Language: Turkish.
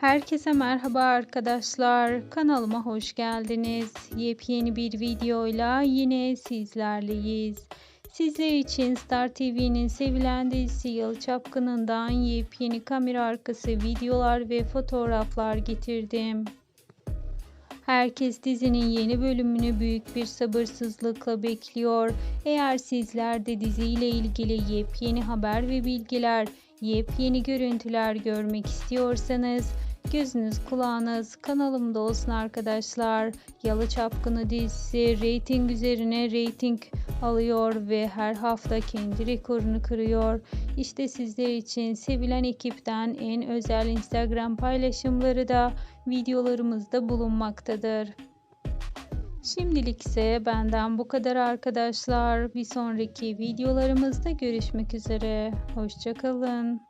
Herkese merhaba arkadaşlar. Kanalıma hoş geldiniz. Yepyeni bir videoyla yine sizlerleyiz. Sizler için Star TV'nin sevilen dizisi Yalı Çapkını'ndan yepyeni kamera arkası videolar ve fotoğraflar getirdim. Herkes dizinin yeni bölümünü büyük bir sabırsızlıkla bekliyor. Eğer sizler de diziyle ilgili yepyeni haber ve bilgiler, yepyeni görüntüler görmek istiyorsanız gözünüz kulağınız kanalımda olsun arkadaşlar. Yalı Çapkını dizisi reyting üzerine reyting alıyor ve her hafta kendi rekorunu kırıyor. İşte sizler için sevilen ekipten en özel Instagram paylaşımları da videolarımızda bulunmaktadır. Şimdilik ise benden bu kadar arkadaşlar. Bir sonraki videolarımızda görüşmek üzere. Hoşçakalın.